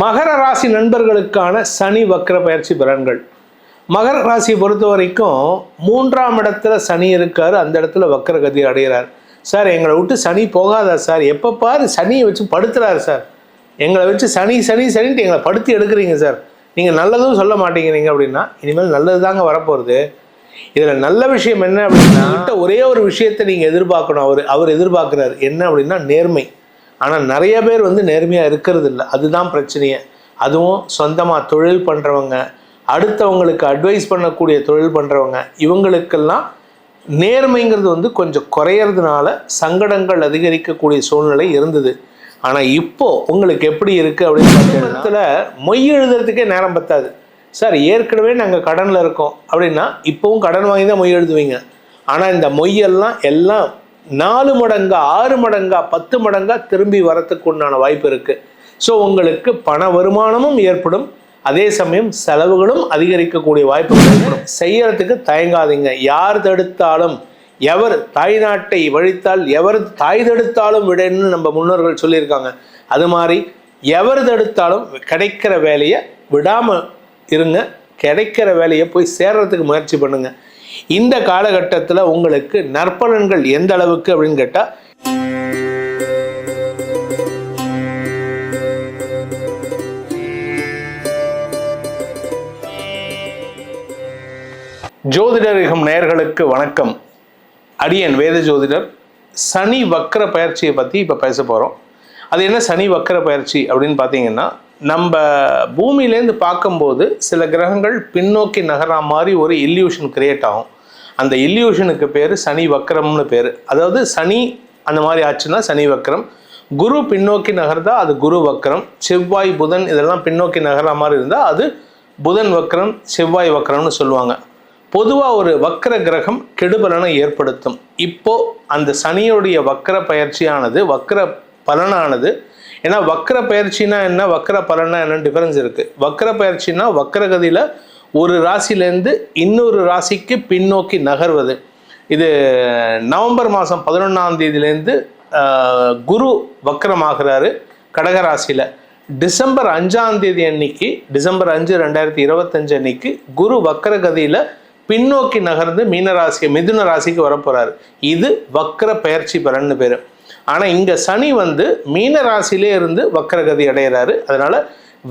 மகர ராசி நண்பர்களுக்கான சனி வக்ர பயிற்சி பலன்கள். மகர ராசியை பொறுத்த வரைக்கும் மூன்றாம் இடத்துல சனி இருக்கார் அந்த இடத்துல வக்ரகதி அடைகிறார் சார் எங்களை விட்டு சனி போகாதா சார்? எப்போ பாரு சனியை வச்சு படுத்துறாரு சார். எங்களை வச்சு சனி சனி சனின்ட்டு எங்களை படுத்தி எடுக்கிறீங்க சார். நீங்கள் நல்லதும் சொல்ல மாட்டேங்கிறீங்க அப்படின்னா இனிமேல் நல்லது தாங்க வரப்போகிறது இதில் நல்ல விஷயம் என்ன அப்படின்னா ஒரே ஒரு விஷயத்தை நீங்கள் எதிர்பார்க்கணும். அவர் அவர் எதிர்பார்க்குறாரு. என்ன அப்படின்னா நேர்மை. ஆனால் நிறைய பேர் வந்து நேர்மையாக இருக்கிறது இல்லை அதுதான் பிரச்சனையே. அதுவும் சொந்தமாக தொழில் பண்ணுறவங்க அடுத்தவங்களுக்கு அட்வைஸ் பண்ணக்கூடிய தொழில் பண்ணுறவங்க இவங்களுக்கெல்லாம் நேர்மைங்கிறது வந்து கொஞ்சம் குறையறதுனால சங்கடங்கள் அதிகரிக்கக்கூடிய சூழ்நிலை இருந்தது. ஆனால் இப்போது உங்களுக்கு எப்படி இருக்குது அப்படின்னு பார்த்தீங்கன்னா மொய் எழுதுறதுக்கே நேரம் பத்தாது. சார் ஏற்கனவே நாங்கள் கடனில் இருக்கோம். அப்படின்னா இப்போவும் கடன் வாங்கி தான் மொய் எழுதுவீங்க. ஆனால் இந்த மொய்யெல்லாம் எல்லாம் நாலு மடங்கா ஆறு மடங்கா பத்து மடங்கா திரும்பி வரத்துக்கு உண்டான வாய்ப்பு இருக்குது ஸோ உங்களுக்கு பண வருமானமும் ஏற்படும். அதே சமயம் செலவுகளும் அதிகரிக்கக்கூடிய வாய்ப்புகள் ஏற்படும். செய்யறதுக்கு தயங்காதீங்க. யார் தடுத்தாலும் எவர் தாய் நாட்டை வழித்தால் எவர் தாய் தடுத்தாலும் விடன்னு நம்ம முன்னோர்கள் சொல்லியிருக்காங்க. அது மாதிரி எவர் தடுத்தாலும் கிடைக்கிற வேலையை விடாமல் இருங்க. கிடைக்கிற வேலையை போய் சேர்றதுக்கு முயற்சி பண்ணுங்கள் இந்த காலகட்டத்தில் உங்களுக்கு நற்பலன்கள் எந்த அளவுக்கு அப்படின்னு கேட்டால் ஜோதிடரிகம் நேயர்களுக்கு வணக்கம். அடியன் வேத ஜோதிடர் சனி வக்கர பயிற்சியை பற்றி இப்போ பேச போகிறோம் அது என்ன சனி வக்கர பயிற்சி அப்படின்னு பார்த்தீங்கன்னா நம்ம பூமியிலேருந்து பார்க்கும்போது சில கிரகங்கள் பின்னோக்கி நகரா மாதிரி ஒரு இல்யூஷன் கிரியேட் ஆகும். அந்த இல்யூஷனுக்கு பேர் சனி வக்கரம்னு பேர். அதாவது சனி அந்த மாதிரி ஆச்சுன்னா சனி வக்கரம் குரு பின்னோக்கி நகர்ந்தா அது குரு வக்கரம் செவ்வாய் புதன் இதெல்லாம் பின்னோக்கி நகரா மாதிரி இருந்தால் அது புதன் வக்கரம் செவ்வாய் வக்கரம்னு சொல்லுவாங்க. பொதுவாக ஒரு வக்கர கிரகம் கெடுபலனை ஏற்படுத்தும். இப்போ அந்த சனியுடைய வக்கர பயிற்சியானது வக்கர பலனானது ஏன்னா வக்கர பயிற்சினா என்ன? வக்கர பலனா என்ன டிஃபரன்ஸ் இருக்குது வக்கர பயிற்சினா வக்கரகதியில் ஒரு ராசியிலேருந்து இன்னொரு ராசிக்கு பின்னோக்கி நகர்வது. இது நவம்பர் மாதம் பதினொன்றாம் தேதியிலேருந்து குரு வக்கரமாகிறாரு கடகராசியில் டிசம்பர் அஞ்சாம் தேதி அன்னைக்கு டிசம்பர் அஞ்சு ரெண்டாயிரத்தி இருபத்தஞ்சு அன்னைக்கு குரு வக்கரகதியில் பின்னோக்கி நகர்ந்து மீனராசி மிதுன ராசிக்கு வரப்போகிறார் இது வக்கர பயிற்சி பலன்னு பேர். ஆனால் இங்கே சனி வந்து மீன ராசியிலே இருந்து வக்ரகதி அடைகிறாரு அதனால்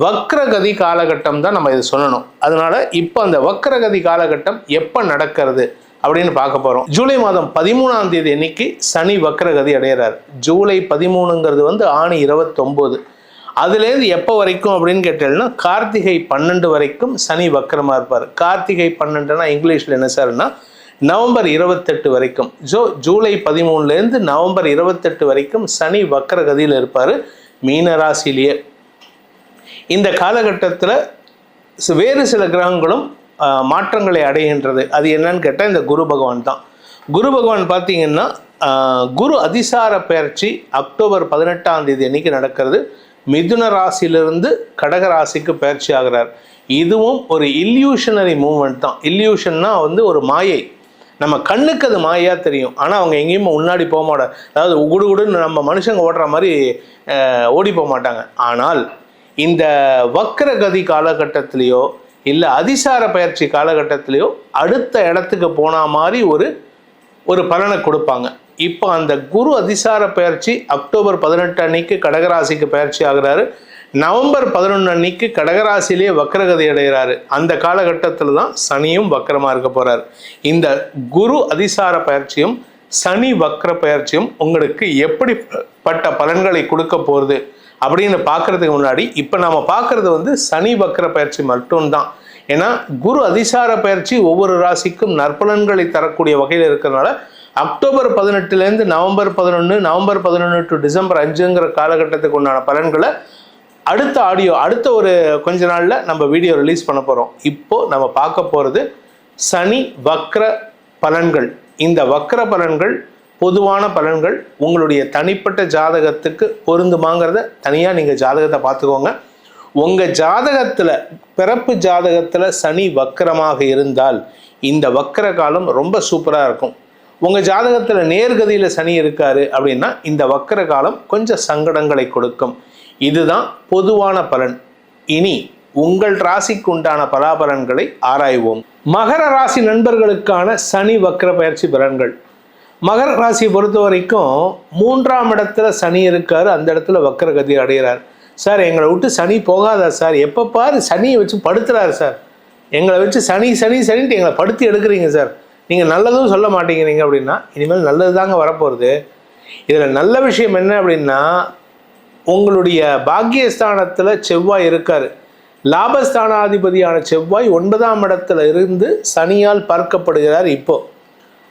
வக்ரகதி காலகட்டம் தான் நம்ம இதை சொல்லணும். அதனால் இப்போ அந்த வக்ரகதி காலகட்டம் எப்போ நடக்கிறது அப்படின்னு பார்க்க போகிறோம் ஜூலை மாதம் பதிமூணாம் தேதி அன்னைக்கு சனி வக்ரகதி அடைகிறார் ஜூலை பதிமூணுங்கிறது வந்து ஆணி இருபத்தொம்போது. அதுலேருந்து எப்போ வரைக்கும் அப்படின்னு கேட்டீங்கன்னா கார்த்திகை பன்னெண்டு வரைக்கும் சனி வக்கரமாக இருப்பார். கார்த்திகை பன்னெண்டுனா இங்கிலீஷில் என்ன சார்னா நவம்பர் இருபத்தெட்டு வரைக்கும். ஜோ ஜூலை பதிமூணுலேருந்து நவம்பர் இருபத்தெட்டு வரைக்கும் சனி வக்கரகதியில் இருப்பார் மீன ராசியிலேயே இந்த காலகட்டத்தில் வேறு சில கிரகங்களும் மாற்றங்களை அடைகின்றது. அது என்னன்னு கேட்டால் இந்த குரு பகவான் தான். குரு பகவான் பார்த்தீங்கன்னா குரு அதிசார பயிற்சி அக்டோபர் பதினெட்டாம் தேதி அன்னைக்கு நடக்கிறது. மிதுன ராசியிலிருந்து கடக ராசிக்கு பயிற்சி ஆகிறார். இதுவும் ஒரு இல்யூஷனரி மூமெண்ட் தான். இல்யூஷன்னா வந்து ஒரு மாயை. நம்ம கண்ணுக்கு அது மாயா தெரியும். ஆனால் அவங்க எங்கேயுமே முன்னாடி போக மாட்டாங்க அதாவது உகுடுகுடுன்னு நம்ம மனுஷங்க ஓடுற மாதிரி ஓடி போக மாட்டாங்க. ஆனால் இந்த வக்ரகதி காலகட்டத்திலேயோ இல்லை அதிசார பயிற்சி காலகட்டத்திலேயோ அடுத்த இடத்துக்கு போன மாதிரி ஒரு ஒரு பலனை கொடுப்பாங்க. இப்போ அந்த குரு அதிசார பயிற்சி அக்டோபர் பதினெட்டு அன்னைக்கு கடகராசிக்கு பயிற்சி ஆகிறாரு. நவம்பர் பதினொன்று அன்னைக்கு கடகராசிலே வக்கரகதை அடைகிறாரு. அந்த காலகட்டத்தில் தான் சனியும் வக்கரமாக இருக்க போகிறார் இந்த குரு அதிசார பயிற்சியும் சனி வக்கர பயிற்சியும் உங்களுக்கு எப்படிப்பட்ட பலன்களை கொடுக்க போகிறது அப்படின்னு பார்க்கறதுக்கு முன்னாடி இப்போ நம்ம பார்க்கறது வந்து சனி வக்கர பயிற்சி மட்டும்தான். ஏன்னா குரு அதிசார பயிற்சி ஒவ்வொரு ராசிக்கும் நற்பலன்களை தரக்கூடிய வகையில் இருக்கிறதுனால அக்டோபர் பதினெட்டுலேருந்து நவம்பர் பதினொன்று நவம்பர் பதினொன்று டு டிசம்பர் அஞ்சுங்கிற காலகட்டத்துக்கு உண்டான பலன்களை அடுத்த ஆடியோ அடுத்த ஒரு கொஞ்ச நாளில் நம்ம வீடியோ ரிலீஸ் பண்ண போகிறோம் இப்போ நம்ம பார்க்க போகிறது சனி வக்ர பலன்கள். இந்த வக்ர பலன்கள் பொதுவான பலன்கள் உங்களுடைய தனிப்பட்ட ஜாதகத்துக்கு பொருந்துமாங்கிறத தனியாக நீங்கள் ஜாதகத்தை பார்த்துக்கோங்க. உங்கள் ஜாதகத்தில் பிறப்பு ஜாதகத்தில் சனி வக்கரமாக இருந்தால் இந்த வக்கர காலம் ரொம்ப சூப்பராக இருக்கும். உங்கள் ஜாதகத்தில் நேர்கதியில் சனி இருக்காரு அப்படின்னா இந்த வக்கர காலம் கொஞ்சம் சங்கடங்களை கொடுக்கும். இதுதான் பொதுவான பலன். இனி உங்கள் ராசிக்கு உண்டான பலாபலன்களை ஆராய்வோம். மகர ராசி நண்பர்களுக்கான சனி வக்ர பயிற்சி பலன்கள். மகர ராசியை பொறுத்த வரைக்கும் மூன்றாம் இடத்துல சனி இருக்கார் அந்த இடத்துல வக்ரகதி அடைகிறார். சார் எங்களை விட்டு சனி போகாதா சார்? எப்போ பாரு சனியை வச்சு படுத்துறாரு சார். எங்களை வச்சு சனி சனி சனின்ட்டு எங்களை படுத்தி எடுக்கிறீங்க சார். நீங்கள் நல்லதும் சொல்ல மாட்டேங்கிறீங்க அப்படின்னா இனிமேல் நல்லது தாங்க வரப்போகிறது இதில் நல்ல விஷயம் என்ன அப்படின்னா உங்களுடைய பாக்கியஸ்தானத்தில் செவ்வாய் இருக்கார். லாபஸ்தானாதிபதியான செவ்வாய் ஒன்பதாம் இடத்துல இருந்து சனியால் பார்க்கப்படுகிறார் இப்போ.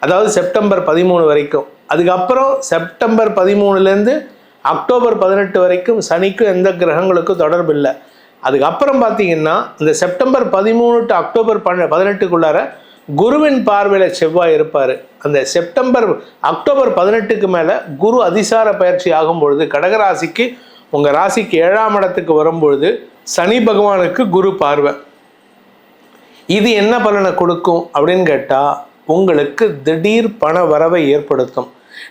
அதாவது செப்டம்பர் பதிமூணு வரைக்கும். அதுக்கப்புறம் செப்டம்பர் பதிமூணுலேருந்து அக்டோபர் பதினெட்டு வரைக்கும் சனிக்கும் எந்த கிரகங்களுக்கும் தொடர்பு இல்லை. அதுக்கப்புறம் பார்த்தீங்கன்னா இந்த செப்டம்பர் பதிமூணு டு அக்டோபர் பன்ன பதினெட்டுக்குள்ளார குருவின் பார்வையில் செவ்வாய் இருப்பார். அந்த செப்டம்பர் அக்டோபர் பதினெட்டுக்கு மேலே குரு அதிசார பயிற்சி ஆகும் பொழுது கடகராசிக்கு உங்கள் ராசிக்கு ஏழாம் இடத்துக்கு வரும்பொழுது சனி பகவானுக்கு குரு பார்வை. இது என்ன பலனை கொடுக்கும் அப்படின்னு கேட்டால் உங்களுக்கு திடீர் பண வரவை ஏற்படுத்தும்.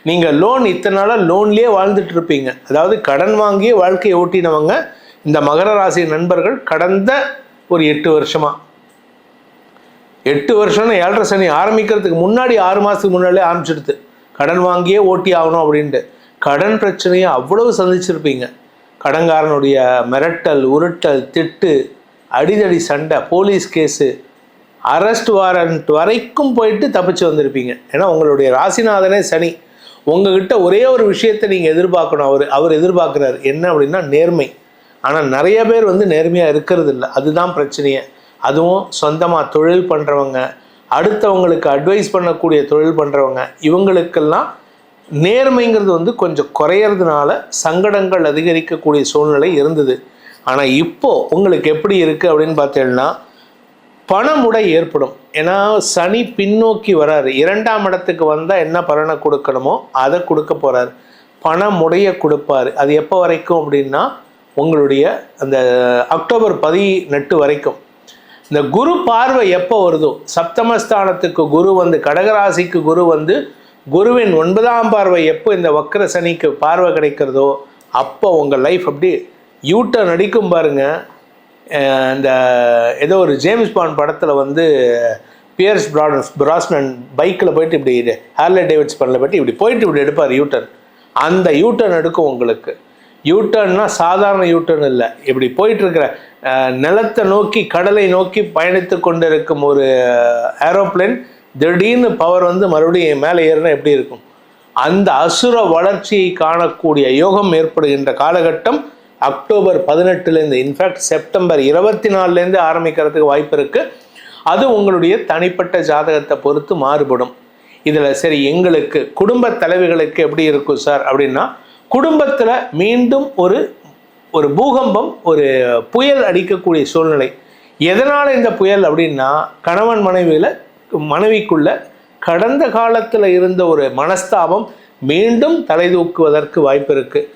நீங்கள் லோன் இத்தனை நாளாக லோன்லேயே வாழ்ந்துட்டு இருப்பீங்க. அதாவது கடன் வாங்கியே வாழ்க்கையை ஓட்டினவங்க இந்த மகர ராசி நண்பர்கள் கடந்த ஒரு எட்டு வருஷமாக எட்டு வருஷம்னு ஏழரை சனி ஆரம்பிக்கிறதுக்கு முன்னாடி ஆறு மாதத்துக்கு முன்னாடியே ஆரம்பிச்சிடுது. கடன் வாங்கியே ஓட்டி ஆகணும் அப்படின்ட்டு. கடன் பிரச்சனையை அவ்வளவு சந்திச்சிருப்பீங்க. கடன்காரனுடைய மிரட்டல் உருட்டல் திட்டு அடிதடி சண்டை போலீஸ் கேஸு அரெஸ்ட் வாரண்ட் வரைக்கும் போயிட்டு தப்பிச்சு வந்திருப்பீங்க. ஏன்னா உங்களுடைய ராசிநாதனே சனி. உங்ககிட்ட ஒரே ஒரு விஷயத்தை நீங்கள் எதிர்பார்க்கணும். அவர் அவர் எதிர்பார்க்குறாரு. என்ன அப்படின்னா நேர்மை. ஆனால் நிறைய பேர் வந்து நேர்மையாக இருக்கிறது இல்லை அதுதான் பிரச்சனையே. அதுவும் சொந்தமாக தொழில் பண்ணுறவங்க அடுத்தவங்களுக்கு அட்வைஸ் பண்ணக்கூடிய தொழில் பண்ணுறவங்க இவங்களுக்கெல்லாம் நேர்மைங்கிறது வந்து கொஞ்சம் குறையறதுனால சங்கடங்கள் அதிகரிக்கக்கூடிய சூழ்நிலை இருந்தது. ஆனால் இப்போது உங்களுக்கு எப்படி இருக்குது அப்படின்னு பார்த்தீங்கன்னா பணமுடை ஏற்படும். ஏன்னா சனி பின்னோக்கி வராரு. இரண்டாம் இடத்துக்கு வந்தால் என்ன பலனை கொடுக்கணுமோ அதை கொடுக்க போகிறார் பணமுடைய கொடுப்பாரு. அது எப்போ வரைக்கும் அப்படின்னா உங்களுடைய அந்த அக்டோபர் பதினெட்டு வரைக்கும். இந்த குரு பார்வை எப்போ வருதோ? சப்தமஸ்தானத்துக்கு குரு வந்து கடகராசிக்கு குரு வந்து குருவின் ஒன்பதாம் பார்வை எப்போ இந்த வக்கர சனிக்கு பார்வை கிடைக்கிறதோ அப்போ உங்கள் லைஃப் அப்படி யூட்டர்ன் அடிக்கும் பாருங்கள் இந்த ஏதோ ஒரு ஜேம்ஸ் பாண்ட் படத்தில் வந்து பியர்ஸ் ப்ராடர்ஸ் பிராஸ்னன் பைக்கில் போயிட்டு இப்படி ஹார்லே டேவிட்ஸ் பண்ணல போயிட்டு இப்படி போயிட்டு இப்படி எடுப்பார் யூட்டர்ன் அந்த யூட்டர்ன் எடுக்கும் உங்களுக்கு. யூட்டர்ன்னா சாதாரண யூட்டர்ன் இல்லை. இப்படி போயிட்டு இருக்கிற நிலத்தை நோக்கி கடலை நோக்கி பயணித்து கொண்டிருக்கும் ஒரு ஏரோப்ளேன் திடீர்னு பவர் வந்து மறுபடியும் மேலே ஏறினா எப்படி இருக்கும்? அந்த அசுர வளர்ச்சியை காணக்கூடிய யோகம் ஏற்படுகின்ற காலகட்டம் அக்டோபர் பதினெட்டுலேருந்து இன்ஃபேக்ட் செப்டம்பர் இருபத்தி நாலுலேருந்து ஆரம்பிக்கிறதுக்கு வாய்ப்பு இருக்குது அது உங்களுடைய தனிப்பட்ட ஜாதகத்தை பொறுத்து மாறுபடும். இதில் சரி எங்களுக்கு குடும்ப தலைவிகளுக்கு எப்படி இருக்கும் சார் அப்படின்னா குடும்பத்தில் மீண்டும் ஒரு ஒரு பூகம்பம் ஒரு புயல் அடிக்கக்கூடிய சூழ்நிலை. எதனால் இந்த புயல் அப்படின்னா கணவன் மனைவியில் மனைவிக்குள்ள கடந்த காலத்தில் இருந்த ஒரு மனஸ்தாபம் மீண்டும் தலை தூக்குவதற்கு வாய்ப்பு இருக்குது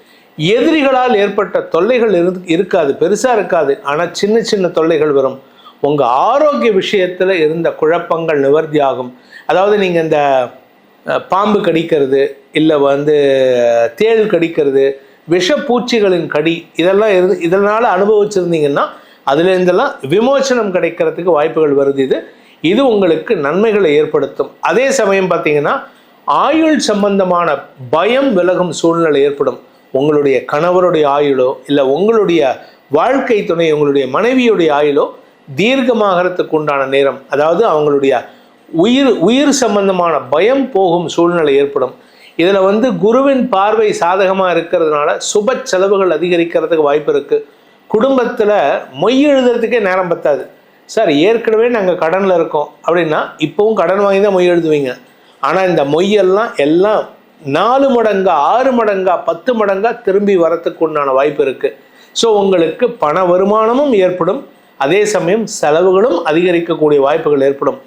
எதிரிகளால் ஏற்பட்ட தொல்லைகள் இரு இருக்காது பெருசாக இருக்காது. ஆனால் சின்ன சின்ன தொல்லைகள் வரும். உங்கள் ஆரோக்கிய விஷயத்தில் இருந்த குழப்பங்கள் நிவர்த்தி ஆகும். அதாவது நீங்கள் இந்த பாம்பு கடிக்கிறது இல்லை வந்து தேள் கடிக்கிறது விஷப்பூச்சிகளின் கடி இதெல்லாம் இருந்து இதனால் அனுபவிச்சிருந்தீங்கன்னா அதுலேருந்தெல்லாம் விமோச்சனம் கிடைக்கிறதுக்கு வாய்ப்புகள் வருது இது. இது உங்களுக்கு நன்மைகளை ஏற்படுத்தும். அதே சமயம் பார்த்தீங்கன்னா ஆயுள் சம்பந்தமான பயம் விலகும் சூழ்நிலை ஏற்படும். உங்களுடைய கணவருடைய ஆயுளோ இல்லை உங்களுடைய வாழ்க்கை துணை உங்களுடைய மனைவியுடைய ஆயுளோ தீர்க்கமாகறதுக்கு உண்டான நேரம். அதாவது அவங்களுடைய உயிர் உயிர் சம்பந்தமான பயம் போகும் சூழ்நிலை ஏற்படும். இதில் வந்து குருவின் பார்வை சாதகமாக இருக்கிறதுனால சுப செலவுகள் அதிகரிக்கிறதுக்கு வாய்ப்பு இருக்குது குடும்பத்தில் மொய் எழுதுறதுக்கே நேரம் பத்தாது. சார் ஏற்கனவே நாங்கள் கடனில் இருக்கோம். அப்படின்னா இப்போவும் கடன் வாங்கி தான் மொய் எழுதுவீங்க. ஆனால் இந்த மொய்யெல்லாம் எல்லாம் நாலு மடங்கா ஆறு மடங்கா பத்து மடங்கா திரும்பி வரத்துக்கு உண்டான வாய்ப்பு இருக்குது ஸோ உங்களுக்கு பண வருமானமும் ஏற்படும். அதே சமயம் செலவுகளும் அதிகரிக்கக்கூடிய வாய்ப்புகள் ஏற்படும்.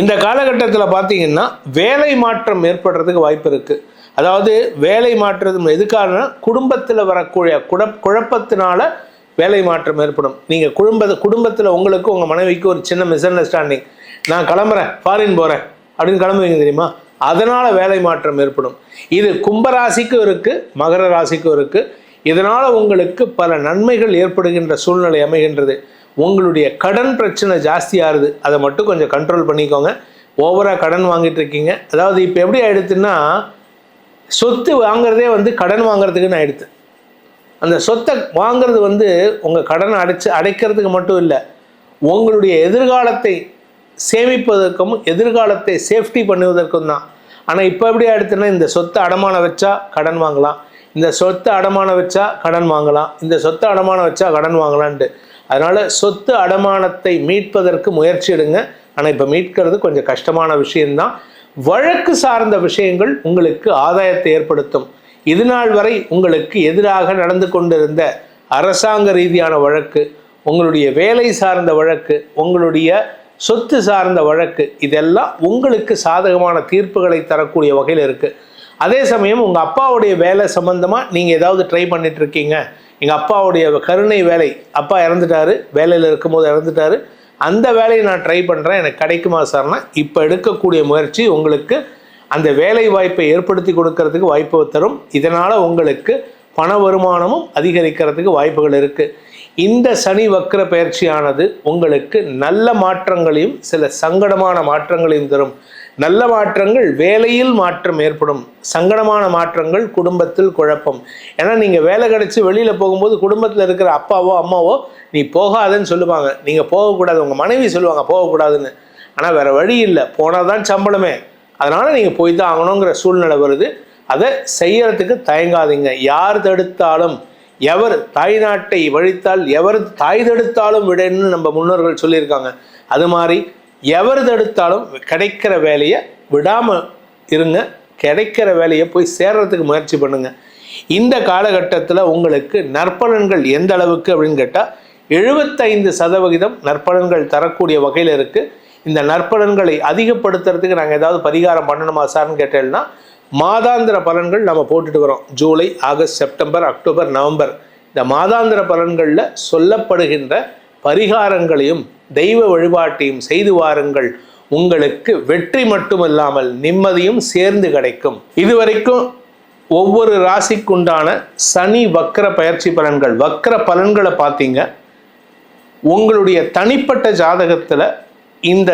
இந்த காலகட்டத்தில் பார்த்தீங்கன்னா வேலை மாற்றம் ஏற்படுறதுக்கு வாய்ப்பு இருக்குது அதாவது வேலை மாற்றது எதுக்காகனா குடும்பத்தில் வரக்கூடிய குழ குழப்பத்தினால வேலை மாற்றம் ஏற்படும். நீங்கள் குடும்ப குடும்பத்தில் உங்களுக்கு உங்கள் மனைவிக்கு ஒரு சின்ன மிஸ் அண்டர்ஸ்டாண்டிங் நான் கிளம்புறேன் ஃபாரின் போகிறேன் அப்படின்னு கிளம்புவீங்க தெரியுமா? அதனால் வேலை மாற்றம் ஏற்படும். இது கும்பராசிக்கும் இருக்குது மகர ராசிக்கும் இருக்குது இதனால் உங்களுக்கு பல நன்மைகள் ஏற்படுகின்ற சூழ்நிலை அமைகின்றது. உங்களுடைய கடன் பிரச்சனை ஜாஸ்தியாகுது அதை மட்டும் கொஞ்சம் கண்ட்ரோல் பண்ணிக்கோங்க. ஓவராக கடன் வாங்கிட்டு இருக்கீங்க. அதாவது இப்போ எப்படி ஆயிடுத்துன்னா சொத்து வாங்குறதே வந்து கடன் வாங்குறதுக்குன்னு ஆயிடுது. அந்த சொத்தை வாங்குறது வந்து உங்கள் கடனை அடைச்சு அடைக்கிறதுக்கு மட்டும் இல்லை உங்களுடைய எதிர்காலத்தை சேமிப்பதற்கும் எதிர்காலத்தை சேஃப்டி பண்ணுவதற்கும் தான். ஆனால் இப்போ எப்படி ஆயிடுத்துன்னா இந்த சொத்தை அடமானம் வச்சா கடன் வாங்கலாம். இந்த சொத்தை அடமானம் வச்சா கடன் வாங்கலாம். இந்த சொத்தை அடமானம் வச்சா கடன் வாங்கலான்ட்டு அதனால் சொத்து அடமானத்தை மீட்பதற்கு முயற்சி எடுங்க. ஆனால் இப்போ மீட்கிறது கொஞ்சம் கஷ்டமான விஷயம்தான். வழக்கு சார்ந்த விஷயங்கள் உங்களுக்கு ஆதாயத்தை ஏற்படுத்தும். இது நாள் வரை உங்களுக்கு எதிராக நடந்து கொண்டிருந்த அரசாங்க ரீதியான வழக்கு உங்களுடைய வேலை சார்ந்த வழக்கு உங்களுடைய சொத்து சார்ந்த வழக்கு இதெல்லாம் உங்களுக்கு சாதகமான தீர்ப்புகளை தரக்கூடிய வகையில் இருக்குது அதே சமயம் உங்கள் அப்பாவுடைய வேலை சம்மந்தமாக நீங்கள் ஏதாவது ட்ரை பண்ணிகிட்ருக்கீங்க எங்கள் அப்பாவுடைய கருணை வேலை. அப்பா இறந்துட்டாரு வேலையில் இருக்கும்போது இறந்துட்டாரு. அந்த வேலையை நான் ட்ரை பண்ணுறேன் எனக்கு கிடைக்குமா சார்னா இப்போ எடுக்கக்கூடிய முயற்சி உங்களுக்கு அந்த வேலை வாய்ப்பை ஏற்படுத்தி கொடுக்கறதுக்கு வாய்ப்பு தரும். இதனால் உங்களுக்கு பண வருமானமும் அதிகரிக்கிறதுக்கு வாய்ப்புகள் இருக்குது இந்த சனி வக்கர பயிற்சியானது உங்களுக்கு நல்ல மாற்றங்களையும் சில சங்கடமான மாற்றங்களையும் தரும். நல்ல மாற்றங்கள் வேலையில் மாற்றம் ஏற்படும். சங்கடமான மாற்றங்கள் குடும்பத்தில் குழப்பம். ஏன்னா நீங்கள் வேலை கிடச்சி வெளியில் போகும்போது குடும்பத்தில் இருக்கிற அப்பாவோ அம்மாவோ நீ போகாதன்னு சொல்லுவாங்க. நீங்கள் போகக்கூடாது. உங்கள் மனைவி சொல்லுவாங்க போகக்கூடாதுன்னு. ஆனால் வேறு வழி இல்லை. போனால் தான் சம்பளமே. அதனால் நீங்கள் போய் தான் ஆகணுங்கிற சூழ்நிலை வருது. அதை செய்யறதுக்கு தயங்காதீங்க. யார் தடுத்தாலும் எவர் தாய் நாட்டை வழித்தால் எவர் தாய் தடுத்தாலும் விடன்னு நம்ம முன்னோர்கள் சொல்லியிருக்காங்க. அது மாதிரி எவர் தடுத்தாலும் கிடைக்கிற வேலையை விடாமல் இருங்க. கிடைக்கிற வேலையை போய் சேர்றதுக்கு முயற்சி பண்ணுங்க. இந்த காலகட்டத்தில் உங்களுக்கு நற்பலன்கள் எந்த அளவுக்கு அப்படின்னு கேட்டால் எழுபத்தைந்து சதவிகிதம் நற்பலன்கள் தரக்கூடிய வகையில் இருக்குது இந்த நற்பலன்களை அதிகப்படுத்துறதுக்கு நாங்கள் ஏதாவது பரிகாரம் பண்ணணுமா சார்னு கேட்டேன்னா மாதாந்திர பலன்கள் நம்ம போட்டுட்டு வரோம் July August September October November. இந்த மாதாந்திர பலன்களில் சொல்லப்படுகின்ற பரிகாரங்களையும் தெய்வ வழிபாட்டையும் செய்து வாருங்கள். உங்களுக்கு வெற்றி மட்டுமல்லாமல் நிம்மதியும் சேர்ந்து கிடைக்கும். இதுவரைக்கும் ஒவ்வொரு ராசிக்குண்டான சனி வக்கர பயிற்சி பலன்கள் வக்கர பலன்களை பார்த்தீங்க. உங்களுடைய தனிப்பட்ட ஜாதகத்தில் இந்த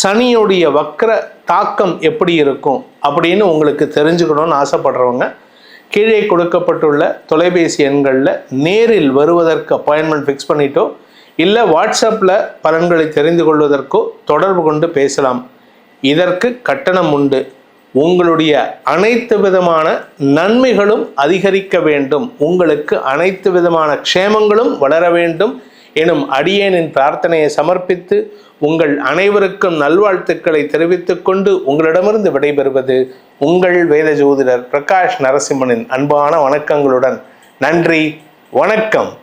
சனியுடைய வக்கர தாக்கம் எப்படி இருக்கும் அப்படின்னு உங்களுக்கு தெரிஞ்சுக்கணும்னு ஆசைப்படுறவங்க கீழே கொடுக்கப்பட்டுள்ள தொலைபேசி எண்களில் நேரில் வருவதற்கு அப்பாயின்மெண்ட் ஃபிக்ஸ் பண்ணிட்டோ இல்லை வாட்ஸ்அப்பில் பலன்களை தெரிந்து கொள்வதற்கோ தொடர்பு கொண்டு பேசலாம். இதற்கு கட்டணம் உண்டு. உங்களுடைய அனைத்து விதமான நன்மைகளும் அதிகரிக்க வேண்டும். உங்களுக்கு அனைத்து விதமான க்ஷேமங்களும் வளர வேண்டும் எனும் அடியேனின் பிரார்த்தனையை சமர்ப்பித்து உங்கள் அனைவருக்கும் நல்வாழ்த்துக்களை தெரிவித்துக் கொண்டு உங்களிடமிருந்து விடைபெறுவது உங்கள் வேத ஜோதிடர் பிரகாஷ் நரசிம்மனின் அன்பான வணக்கங்களுடன். நன்றி. வணக்கம்.